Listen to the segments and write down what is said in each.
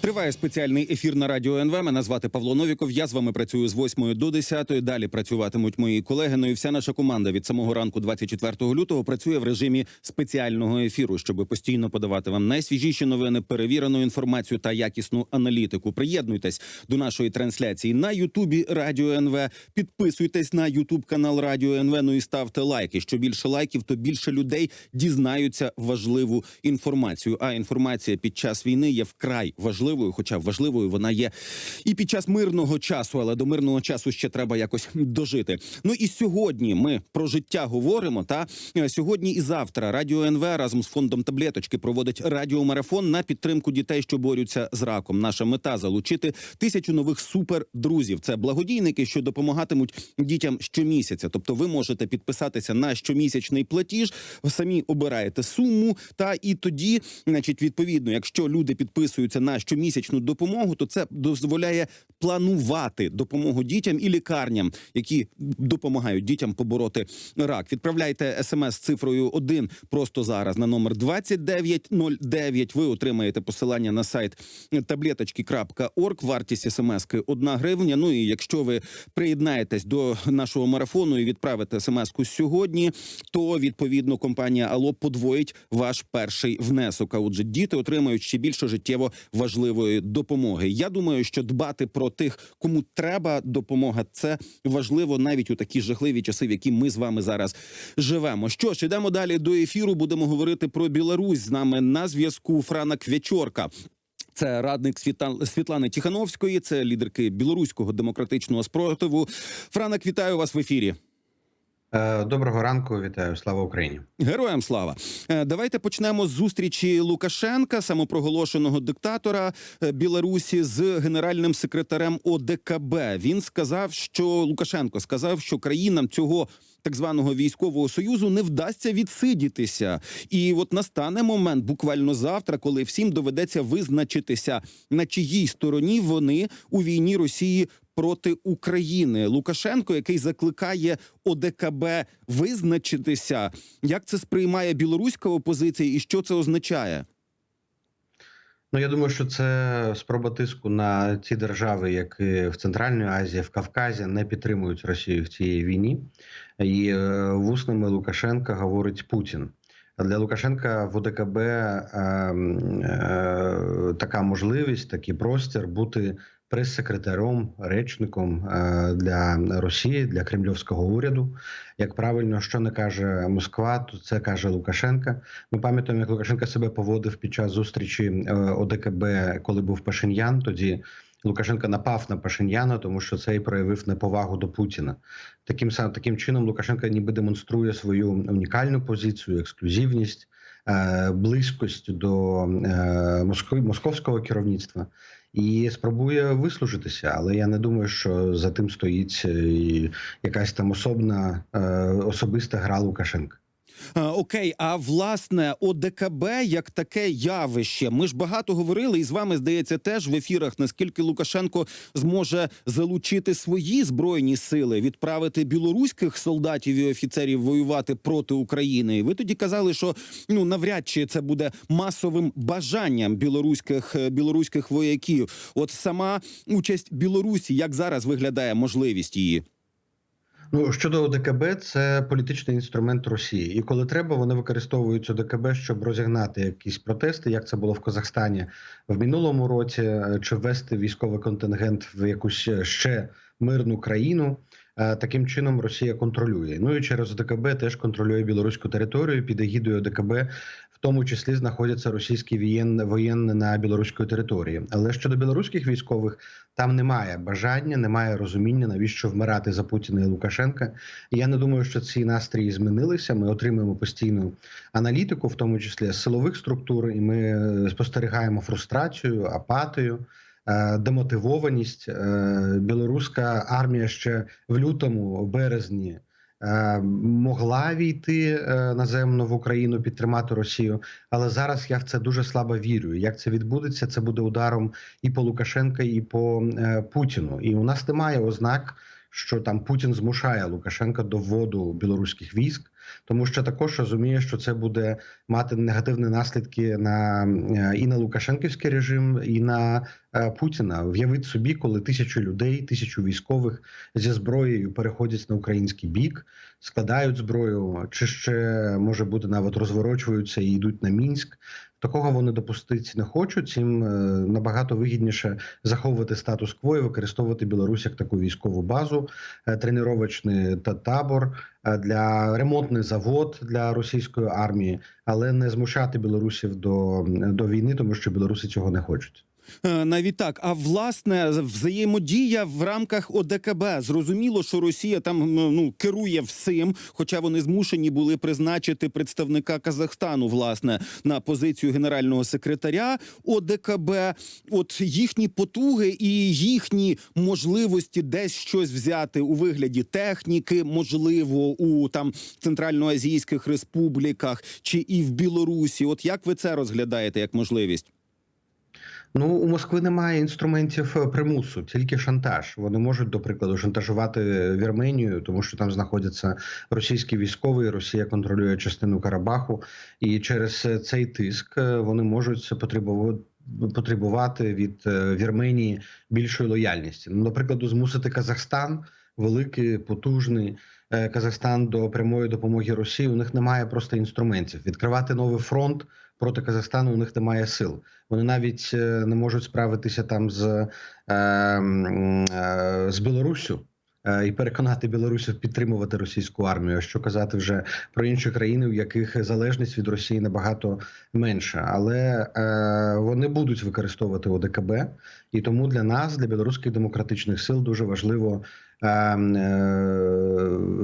Триває спеціальний ефір на радіо НВ. Мене звати Павло Новіков. Я з вами працюю з 8 до 10. Далі працюватимуть мої колеги. Ну і вся наша команда від самого ранку, 24 лютого, працює в режимі спеціального ефіру, щоб постійно подавати вам найсвіжіші новини, перевірену інформацію та якісну аналітику. Приєднуйтесь до нашої трансляції на Ютубі Радіо НВ. Підписуйтесь на Ютуб канал Радіо НВ. Ну і ставте лайки. Що більше лайків, то більше людей дізнаються важливу інформацію. А інформація під час війни є вкрай важливою, хоча важливою вона є і під час мирного часу, але до мирного часу ще треба якось дожити. Ну і сьогодні ми про життя говоримо. Та Е, сьогодні і завтра Радіо НВ разом з фондом таблеточки проводить радіомарафон на підтримку дітей, що борються з раком. Наша мета залучити тисячу нових супердрузів. Це благодійники, що допомагатимуть дітям щомісяця. Тобто, ви можете підписатися на щомісячний платіж, самі обираєте суму. Та і тоді, значить, відповідно, якщо люди підписуються на щомісячну допомогу, то це дозволяє планувати допомогу дітям і лікарням, які допомагають дітям побороти рак. Відправляйте смс з цифрою 1 просто зараз на номер 2909. Ви отримаєте посилання на сайт таблеточки.орг. Вартість смски 1 гривня. Ну і якщо ви приєднаєтесь до нашого марафону і відправите смс-ку сьогодні, то відповідно компанія Алло подвоїть ваш перший внесок. А отже, діти отримають ще більше життєво важливої допомоги. Я думаю, що дбати про тих, кому треба допомога, це важливо навіть у такі жахливі часи, в які ми з вами зараз живемо. Що ж, ідемо далі до ефіру. Будемо говорити про Білорусь з нами на зв'язку. Франа Квячорка. Це радник Світлани Тихановської, це лідерки білоруського демократичного спротиву. Франак, вітаю вас в ефірі. Е, Доброго ранку, вітаю, слава Україні. Героям слава. Е, Давайте почнемо з зустрічі Лукашенка, самопроголошеного диктатора е, Білорусі, з генеральним секретарем ОДКБ. Він сказав, що Лукашенко сказав, що країнам цього. Так званого військового союзу не вдасться відсидітися, і от настане момент, буквально завтра, коли всім доведеться визначитися, на чиїй стороні вони у війні Росії проти України. Лукашенко, який закликає ОДКБ визначитися, як це сприймає білоруська опозиція, і що це означає? Ну я думаю, що це спроба тиску на ті держави, які в Центральній Азії, в Кавказі не підтримують Росію в цій війні. І е, вуснами Лукашенка говорить Путін. Для Лукашенка в ОДКБ е, е, така можливість, такий простір бути прес-секретарем, речником е, для Росії, для кремльовського уряду. Як правильно, що не каже Москва, то це каже Лукашенка. Ми пам'ятаємо, як Лукашенко себе поводив під час зустрічі е, ОДКБ, коли був Пашиньян. Тоді Лукашенко напав на Пашиньяна, тому що цей проявив неповагу до Путіна. Таким таким чином Лукашенко ніби демонструє свою унікальну позицію, ексклюзивність, е, близькость до московського керівництва. І спробує вислужитися, але я не думаю, що за тим стоїть е, якась там особна е, особиста гра Лукашенка. Е, Окей, а власне ОДКБ як таке явище. Ми ж багато говорили, і з вами здається теж в ефірах, наскільки Лукашенко зможе залучити свої збройні сили, відправити білоруських солдатів і офіцерів воювати проти України. І ви тоді казали, що ну навряд чи це буде масовим бажанням білоруських е, білоруських вояків. От сама участь Білорусі, як зараз виглядає можливість її? Ну щодо ОДКБ, це політичний інструмент Росії, і коли треба, вони використовують ОДКБ, щоб розігнати якісь протести, як це було в Казахстані в минулому році, е, чи ввести військовий контингент в якусь е, ще мирну країну. Е, Таким чином Росія контролює. Ну і через ОДКБ теж контролює білоруську територію. Під егідою ОДКБ, тому числі знаходяться російські воєнні на білоруської території. Але щодо білоруських військових, там немає бажання, немає розуміння, навіщо вмирати за Путіна і Лукашенка. І я не думаю, що ці настрої змінилися. Ми отримуємо постійну аналітику, в тому числі силових структур, і ми е, спостерігаємо фрустрацію, апатію. е, Демотивованість Е, білоруська армія ще в лютому, березні могла війти е, наземно в Україну, підтримати Росію, але зараз я в це дуже слабо вірю. Як це відбудеться, це буде ударом і по Лукашенка, і по е, Путіну. І у нас немає ознак, що там Путін змушає Лукашенка до вводу білоруських військ. тому що також розуміє, що це буде мати негативні наслідки на е, і на Лукашенківський режим, і на е, Путіна. В'явіть собі, коли тисячу людей, тисячу військових зі зброєю переходять на український бік, складають зброю, чи ще може бути навіть розворочуються і йдуть на мінськ. Такого вони допустити не хочуть. Їм е, набагато вигідніше заховувати статус-кво і використовувати Білорусь як таку військову базу, е, тренувачний та табор е, для ремонтний завод для російської армії, але не змушати білорусів до, до війни, тому що білоруси цього не хочуть. Е, Навіть так. А власне взаємодія в рамках ОДКБ. Зрозуміло, що Росія там ну керує всім, хоча вони змушені були призначити представника Казахстану, власне, на позицію генерального секретаря ОДКБ. От їхні потуги і їхні можливості десь щось взяти у вигляді техніки, можливо, у там центральноазійських республіках чи і в Білорусі. От як ви це розглядаєте як можливість? Ну у Москви немає інструментів е, примусу, тільки шантаж. Вони можуть, до прикладу, шантажувати Вірменію, тому що там знаходяться російські військові. Росія контролює частину Карабаху, і через е, цей тиск е, вони можуть потребувати. Потребувати від е, Вірменії більшої лояльності. Ну, наприклад, змусити Казахстан, великий, потужний е, Казахстан до прямої допомоги Росії. У них немає просто інструментів. Відкривати новий фронт проти Казахстану. У них немає сил. Вони навіть е, не можуть справитися там з, е, е, з Білоруссю. І переконати білорусів підтримувати російську армію. Що казати вже про інші країни, у яких залежність від Росії набагато менша, але е, вони будуть використовувати ОДКБ, і тому для нас, для білоруських демократичних сил, дуже важливо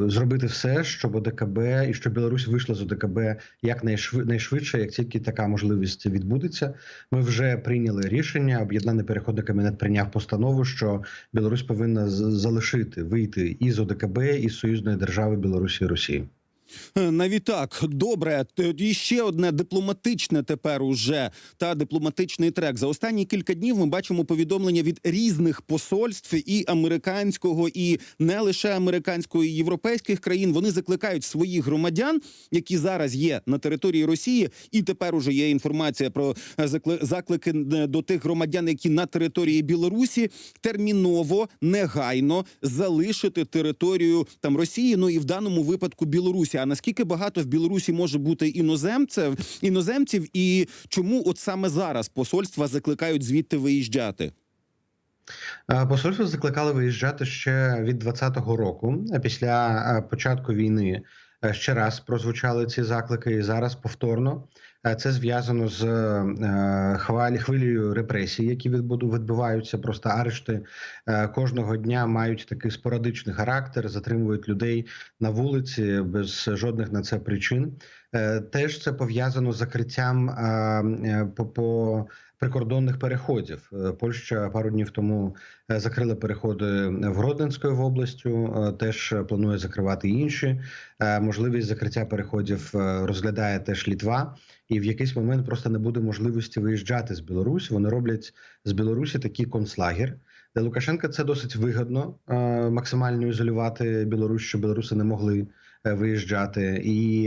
зробити все, щоб ОДКБ і щоб Білорусь вийшла з ОДКБ як найшви- найшвидше, як тільки така можливість відбудеться. Ми вже прийняли рішення. Об'єднаний переходний кабінет прийняв постанову, що Білорусь повинна залишити вийти із ОДКБ із союзної держави Білорусі і Росії. Е, Навіть так, добре. Тоді ще одне дипломатичне тепер уже та дипломатичний трек. За останні кілька днів ми бачимо повідомлення від різних посольств і американського, і не лише американського, і європейських країн. Вони закликають своїх громадян, які зараз є на території Росії, і тепер уже є інформація про е, заклики е, до тих громадян, які на території Білорусі терміново негайно залишити територію там Росії. Ну і в даному випадку Білорусі. А наскільки багато в Білорусі може бути іноземців, іноземців, і чому от саме зараз посольства закликають звідти виїжджати? Е, Посольство закликали виїжджати ще від 2020 року. Е, Після е, початку війни ще раз прозвучали ці заклики, і зараз повторно. Е, Це зв'язано з хвалі хвилі, хвилею репресій, які відбуваються. Просто арешти е, кожного дня мають такий спорадичний характер, затримують людей на вулиці без жодних на це причин. Е, Теж це пов'язано з закриттям е, е, по прикордонних переходів. Е, Польща пару днів тому е, закрила переходи в Гродненською областю. е, Теж планує закривати інші. Можливість закриття переходів розглядає теж Літва, і в якийсь момент просто не буде можливості виїжджати з Білорусі. Вони роблять з Білорусі такий концлагер. Для Лукашенка це досить вигодно максимально ізолювати Білорусь, щоб білоруси не могли виїжджати. І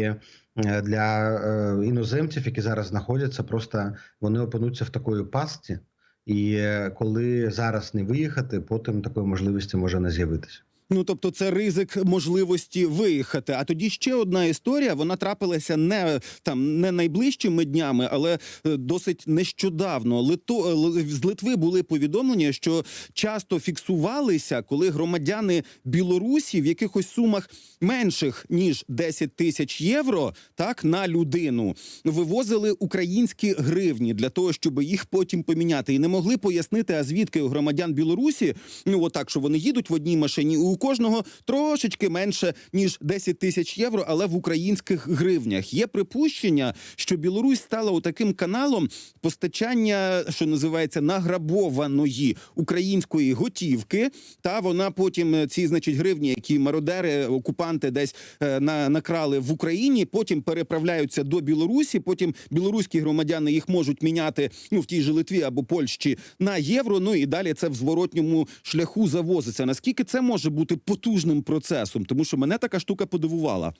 е, для е, іноземців, які зараз знаходяться, просто вони опинуться в такої пастці, і е, коли зараз не виїхати, потім такої можливості може не з'явитися. Ну тобто, це ризик можливості виїхати. А тоді ще одна історія. Вона трапилася не там не найближчими днями, але е, досить нещодавно. Лито з Литви були повідомлення, що часто фіксувалися, коли громадяни Білорусі в якихось сумах менших ніж 10 тисяч євро, так на людину вивозили українські гривні для того, щоб їх потім поміняти, і не могли пояснити, а звідки у громадян Білорусі, ну отак, що вони їдуть в одній машині. У кожного трошечки менше ніж 10 тисяч євро, але в українських гривнях є припущення, що Білорусь стала таким каналом постачання, що називається награбованої української готівки. Та вона потім е, ці, значить, гривні, які мародери, окупанти десь е, на, накрали в Україні, потім переправляються до Білорусі. Потім білоруські громадяни їх можуть міняти ну в тій же Литві або Польщі на євро. Ну і далі це в зворотньому шляху завозиться. Наскільки це може бути потужним процесом? Тому що мене така штука подивувала.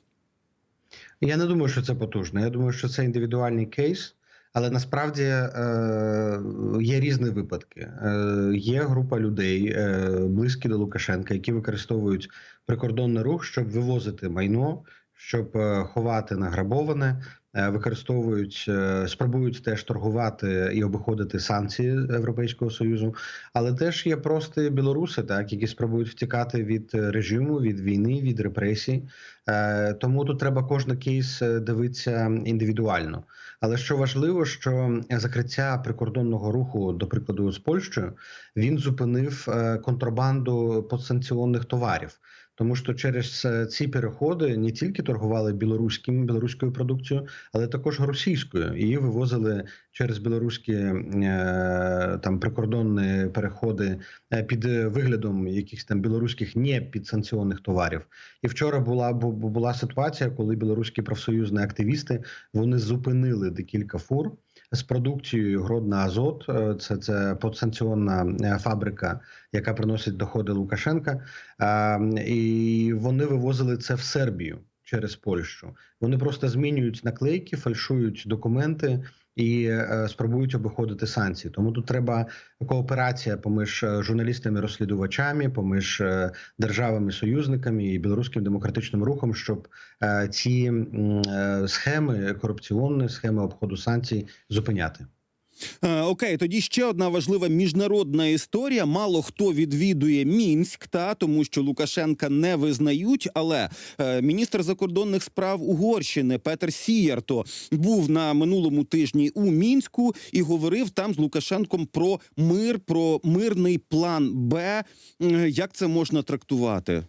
Я не думаю, що це потужно. Я думаю, що це індивідуальний кейс, але насправді е, є різні випадки. Е, є група людей, е, близькі до Лукашенка, які використовують прикордонний рух, щоб вивозити майно, щоб е, ховати награбоване, використовують, е, спробують теж торгувати і обиходити санкції Європейського союзу. Але теж є просто білоруси, так які спробують втікати від е, режиму, від війни, від репресій. Е, Тому тут треба кожен кейс е, дивитися індивідуально. Але що важливо, що закриття прикордонного руху, до прикладу, з Польщею, він зупинив е, контрабанду подсанкціонних товарів. Тому що через е, ці переходи не тільки торгували білоруським білоруською продукцією, але також російською. Її вивозили через білоруські е, там прикордонні переходи е, під виглядом якихось там білоруських не підсанкціонних товарів. І вчора була бу- бу- була ситуація, коли білоруські профсоюзні активісти вони зупинили декілька фур з продукцією Гродна Азот. Е, Це це подсанкціонна е, фабрика, яка приносить доходи Лукашенка. І вони вивозили це в Сербію через Польщу. Вони просто змінюють наклейки, фальшують документи. І е, спробують обиходити санкції. Тому тут треба кооперація поміж е, журналістами-розслідувачами, поміж е, державами-союзниками і білоруським демократичним рухом, щоб ці схеми корупціонні схеми обходу санкцій зупиняти. Е, окей, тоді ще одна важлива міжнародна історія. Мало хто відвідує Мінськ, та тому що Лукашенка не визнають. Але е, міністр закордонних справ Угорщини Петер Сіярто був на минулому тижні у мінську і говорив там з Лукашенком про мир, про мирний план Б. Як це можна трактувати?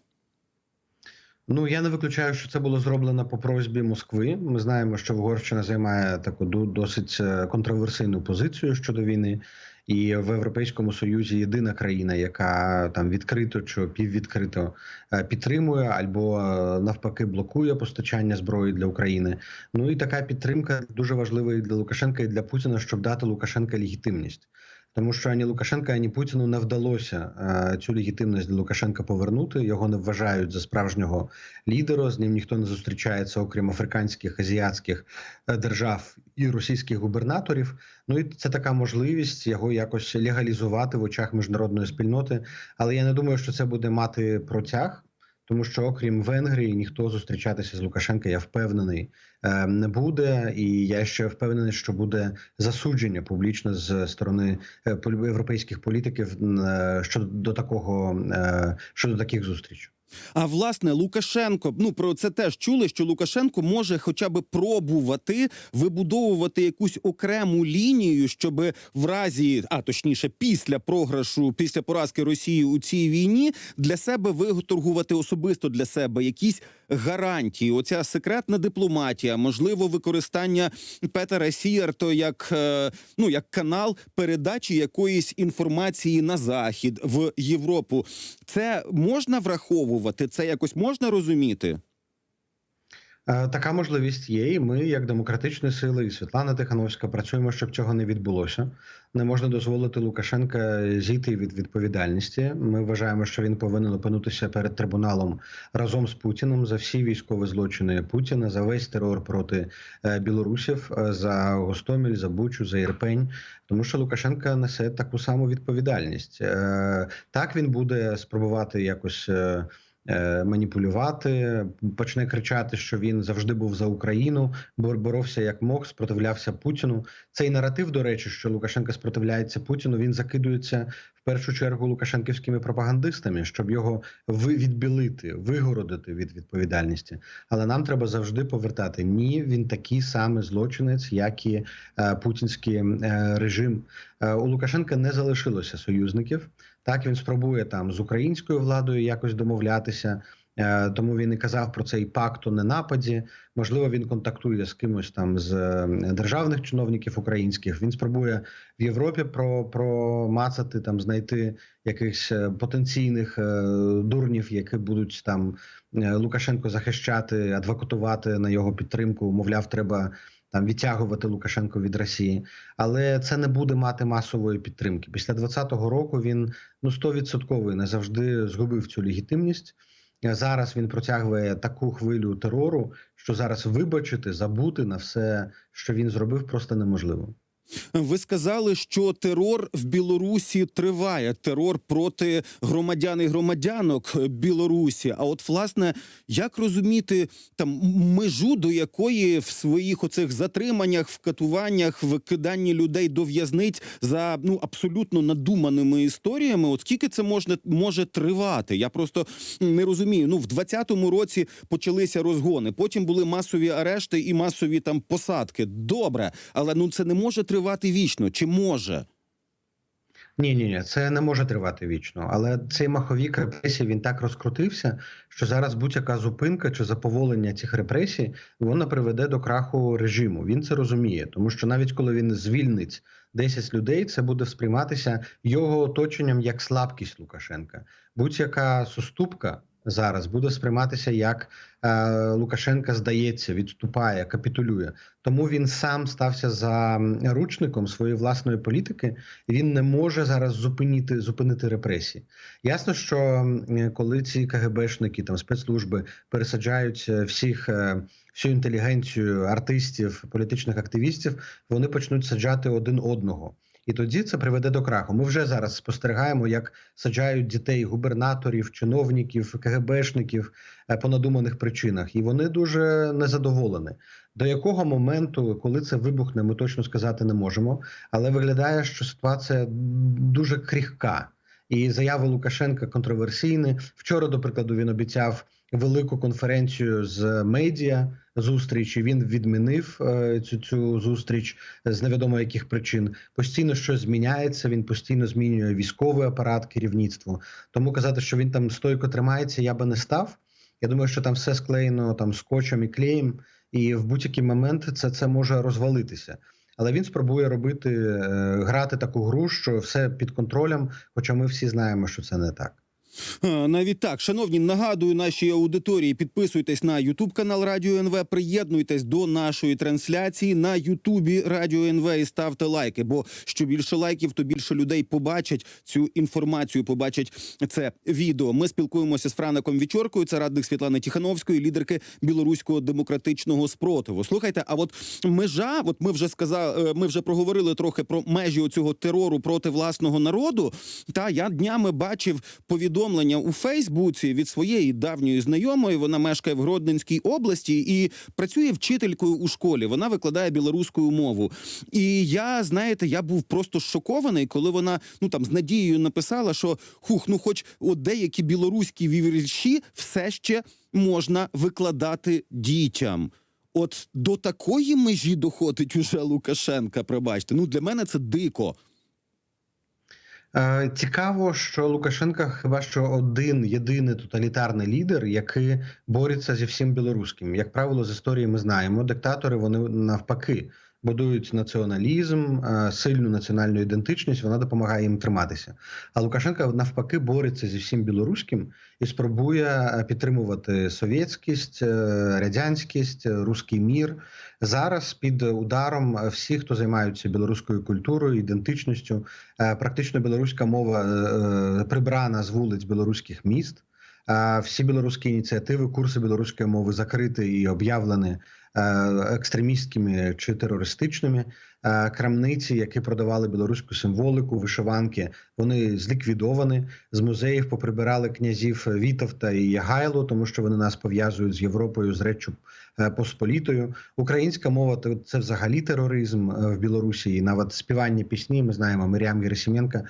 Ну я не виключаю, що це було зроблено по просьбі Москви. Ми знаємо, що Угорщина займає таку досить е, контроверсійну позицію щодо війни, і в Європейському Союзі єдина країна, яка там відкрито чи піввідкрито е, підтримує або е, навпаки блокує постачання зброї для України. Ну і така підтримка дуже важлива і для Лукашенка, і для Путіна, щоб дати Лукашенка легітимність. Тому що ані Лукашенка, ані Путіну не вдалося е, цю легітимність для Лукашенка повернути. Його не вважають за справжнього лідера. З ним ніхто не зустрічається, окрім африканських, азіатських е, держав і російських губернаторів. Ну і це така можливість його якось легалізувати в очах міжнародної спільноти. Але я не думаю, що це буде мати протяг. Тому що, окрім Венгрії, ніхто зустрічатися з Лукашенка, я впевнений, е, не буде. І я ще впевнений, що буде засудження публічно з сторони е, європейських політиків е, щодо такого е, щодо таких зустрічей. А власне Лукашенко, ну про це теж чули, що Лукашенко може хоча б пробувати вибудовувати якусь окрему лінію, щоб в разі, а точніше, після програшу, після поразки Росії у цій війні для себе виторгувати особисто для себе якісь гарантії. Оця секретна дипломатія, можливо, використання Петера Сіярто як е, ну як канал передачі якоїсь інформації на захід в Європу. Це можна враховувати, це якось можна розуміти. Е, Така можливість є, і ми, як демократичні сили, і Світлана Тихановська, працюємо, щоб цього не відбулося. Не можна дозволити Лукашенка зійти від відповідальності. Ми вважаємо, що він повинен опинутися перед трибуналом разом з Путіним за всі військові злочини Путіна, за весь терор проти е, білорусів, е, за Гостомель, за Бучу, за Ірпень. Тому що Лукашенка несе таку саму відповідальність. Так він буде спробувати якось. Е, Маніпулювати, почне кричати, що він завжди був за Україну, бор- боровся як мог, спротивлявся Путіну. Цей наратив, до речі, що Лукашенко спротивляється Путіну, він закидується в першу чергу лукашенківськими пропагандистами, щоб його відбілити, вигородити від відповідальності. Але нам треба завжди повертати ні, він такий самий злочинець, як і е, путінський е, режим. У Лукашенка не залишилося союзників. Так він спробує там з українською владою якось домовлятися. Е, Тому він і казав про цей пакт у ненападі. Можливо, він контактує з кимось там з е, державних чиновників українських. Він спробує в Європі про промацати там, знайти якихось е, потенційних дурнів, які будуть там Лукашенко захищати, адвокатувати на його підтримку. Мовляв, треба там відтягувати Лукашенко від Росії, але це не буде мати масової підтримки. Після 2020 року він ну 100% не завжди згубив цю легітимність. е, зараз він протягує таку хвилю терору, що зараз вибачити, забути на все, що він зробив, просто неможливо. Ви сказали, що терор в Білорусі триває. Терор проти громадян і громадянок Білорусі. А от власне, як розуміти там межу, до якої в своїх оцих затриманнях, вкатуваннях, викиданні людей до в'язниць за ну абсолютно надуманими історіями, от скільки це можна може тривати? Я просто не розумію. Ну в 20-му році почалися розгони. Потім були масові арешти і масові там посадки. Добре, але ну це не може тривати вічно. Чи може? Ні, ні, ні, це не може тривати вічно. Але цей маховік репресій він так розкрутився, що зараз будь-яка зупинка чи заповолення цих репресій вона приведе до краху режиму. Він це розуміє, тому що навіть коли він звільнить 10 людей, це буде сприйматися його оточенням як слабкість Лукашенка. Будь-яка суступка зараз буде сприйматися як е, Лукашенка здається, відступає, капітулює. Тому він сам стався за ручником своєї власної політики, він не може зараз зупинити зупинити репресії. Ясно, що коли ці КГБшники там спецслужби пересаджають е, всіх. е, Всю інтелігенцію артистів, політичних активістів вони почнуть саджати один одного, і тоді це приведе до краху. Ми вже зараз спостерігаємо, як саджають дітей губернаторів, чиновників, КГБшників е, по надуманих причинах, і вони дуже незадоволені. До якого моменту, коли це вибухне, ми точно сказати не можемо. Але виглядає, що ситуація дуже крихка. І заяви Лукашенка контроверсійні. Вчора, до прикладу, він обіцяв велику конференцію з медіа зустрічі. Він відмінив е, цю цю зустріч з невідомо яких причин. Постійно щось зміняється. Він постійно змінює військовий апарат, керівництво. Тому казати, що він там стойко тримається, я би не став. Я думаю, що там все склеєно там скотчем і клеєм, і в будь-який момент це, це може розвалитися. Але він спробує робити е, грати таку гру, що все під контролем. Хоча ми всі знаємо, що це не так. А, Навіть так, шановні, нагадую нашій аудиторії. Підписуйтесь на Ютуб канал Радіо НВ. Приєднуйтесь до нашої трансляції на Ютубі Радіо НВ і ставте лайки. Бо що більше лайків, то більше людей побачать цю інформацію, побачать це відео. Ми спілкуємося з Фраником Вічоркою, це радник Світлани Тихановської, лідерки білоруського демократичного спротиву. Слухайте, а от межа, от ми вже сказали, ми вже проговорили трохи про межі оцього терору проти власного народу. Та я днями бачив повідомлення у Фейсбуці від своєї давньої знайомої. Вона мешкає в Гродненській області і працює вчителькою у школі. Вона викладає білоруську мову. І я, знаєте, я був просто шокований, коли вона ну там з надією написала, що хух, ну хоч от деякі білоруські вірші все ще можна викладати дітям. От до такої межі доходить уже Лукашенка. Пробачте, ну для мене це дико. Е, Цікаво, що Лукашенка хіба що один єдиний тоталітарний лідер, який бореться зі всім білоруським. Як правило, з історії ми знаємо, диктатори вони навпаки будують націоналізм, е, сильну національну ідентичність. Вона допомагає їм триматися. А Лукашенка навпаки бореться зі всім білоруським і спробує е, підтримувати совєтськість, е, радянськість, руський мір. Зараз під ударом всіх, хто займаються білоруською культурою, ідентичністю, практично білоруська мова прибрана з вулиць білоруських міст. Всі білоруські ініціативи, курси білоруської мови закриті і об'явлені екстремістськими чи терористичними. Е, Крамниці, які продавали білоруську символіку, вишиванки, вони зліквідовані. З музеїв поприбирали князів Вітовта і Ягайло, тому що вони нас пов'язують з Європою, з Реччю е, Посполітою. Українська мова це взагалі тероризм е, в Білорусі. І навіть співання пісні. Ми знаємо, Мирям Герасименка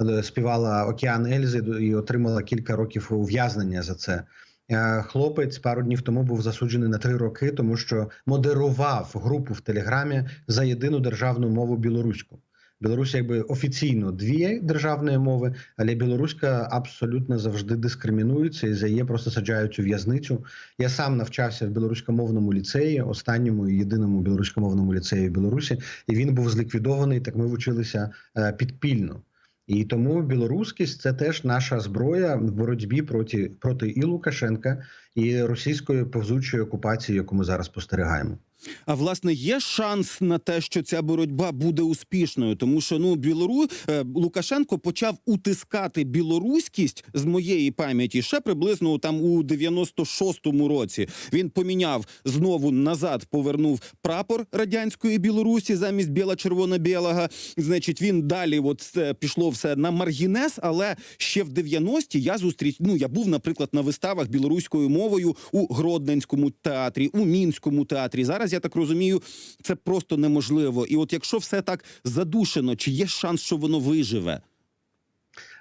е, співала Океан Ельзи і отримала кілька років ув'язнення за це. Е, Хлопець пару днів тому був засуджений на три роки, тому що модерував групу в Телеграмі за єдину державну мову білоруську. Білорусь якби офіційно дві державні мови, але білоруська абсолютно завжди дискримінується і за її просто саджають у в'язницю. Я сам навчався в білоруськомовному ліцеї, останньому і єдиному білоруськомовному ліцеї в Білорусі, і він був зліквідований. Так ми вчилися е, підпільно. І тому білоруськість це теж наша зброя в боротьбі проти проти і Лукашенка, і російської повзучої окупації, яку ми зараз спостерігаємо. А власне є шанс на те, що ця боротьба буде успішною, тому що ну Білору е, Лукашенко почав утискати білоруськість з моєї пам'яті ще приблизно там у 96-му році. Він поміняв знову назад, повернув прапор радянської Білорусі замість біла-червоно-білого. Значить, він далі, от пішло все на маргінес, але ще в 90-ті я зустріч. Ну я був, наприклад, на виставах білоруською мовою у Гродненському театрі, у мінському театрі. Зараз я так розумію, це просто неможливо. І от якщо все так задушено, чи є шанс, що воно виживе?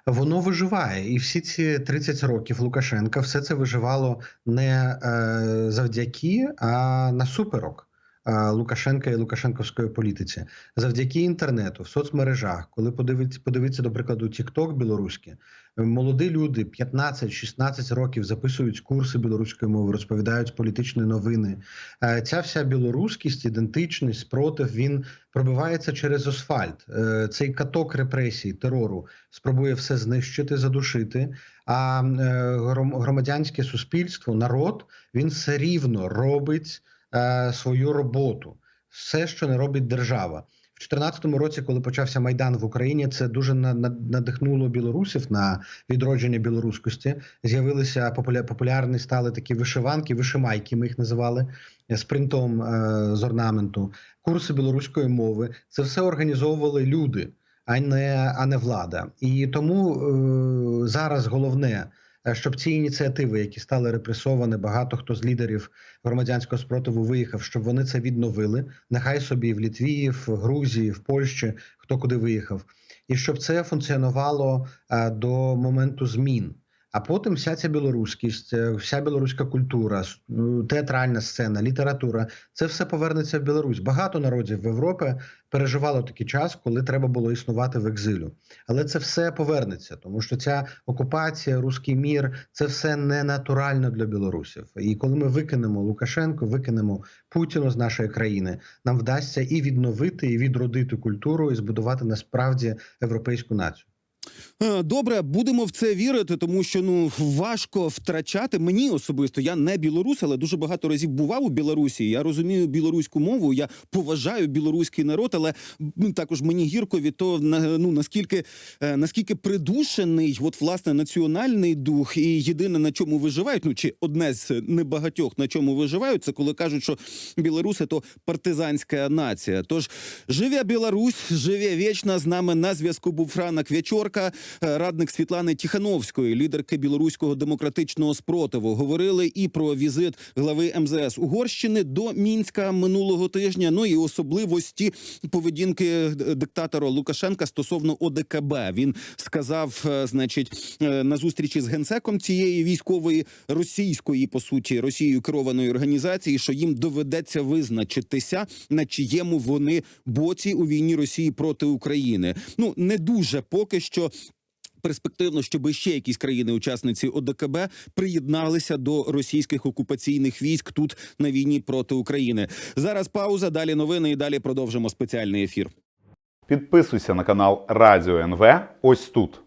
Воно виживає, і всі ці 30 років Лукашенка все це виживало не е, завдяки, а насуперок е, Лукашенка і Лукашенковської політиці. Завдяки інтернету, в соцмережах, коли подивиться, подивиться, до прикладу, TikTok білоруський, е, молоді люди 15-16 років записують курси білоруської мови, розповідають політичні новини. Е, ця вся білоруськість, ідентичність, спротив, він пробивається через асфальт. Е, Цей каток репресій, терору спробує все знищити, задушити. А е, гром- громадянське суспільство, народ, він все рівно робить е, свою роботу, все, що не робить держава. В 2014 році, коли почався майдан в Україні, це дуже на- на- надихнуло білорусів на відродження білоруськості. З'явилися популя- популярні стали такі вишиванки, вишимайки. Ми їх називали е, з принтом е, з орнаменту, курси білоруської мови. Це все організовували люди а не, а не влада. І тому е, зараз головне, е, щоб ці ініціативи, які стали репресовані, багато хто з лідерів громадянського спротиву виїхав, щоб вони це відновили. Нехай собі в Літві, в Грузії, в Польщі, хто куди виїхав, і щоб це функціонувало е, до моменту змін. А потім вся ця білоруськість, е, вся білоруська культура, ну, театральна сцена, література це все повернеться в Білорусь. Багато народів в Європі переживало такий час, коли треба було існувати в екзилю. Але це все повернеться, тому що ця окупація, руський мір це все не натурально для білорусів. І коли ми викинемо Лукашенко, викинемо Путіна з нашої країни, нам вдасться і відновити, і відродити культуру, і збудувати насправді європейську націю. Е, Добре, будемо в це вірити, тому що ну важко втрачати. Мені особисто я не білорус, але дуже багато разів бував у Білорусі. Я розумію білоруську мову. Я поважаю білоруський народ, але також мені гірко від того, ну наскільки е, наскільки придушений, от власне національний дух, і єдине на чому виживають, ну чи одне з небагатьох на чому виживають, це коли кажуть, що білоруси то партизанська нація. Тож живе Білорусь, живе вічно. З нами на зв'язку був Франак Вячорка, е, радник Світлани Тихановської, лідерки білоруського демократичного спротиву. Говорили і про візит глави МЗС Угорщини до мінська минулого тижня. Ну і особливості поведінки е, диктатора Лукашенка стосовно ОДКБ. Він сказав, е, значить, на зустрічі з генсеком цієї військової російської, по суті, Росією керованої організації, що їм доведеться визначитися, на чиєму вони боці у війні Росії проти України. Ну не дуже поки що. Перспективно, щоб ще якісь країни-учасниці ОДКБ приєдналися до російських окупаційних військ тут на війні проти України. Зараз пауза. Далі новини і далі продовжимо спеціальний ефір. Підписуйся на канал Радіо НВ ось тут.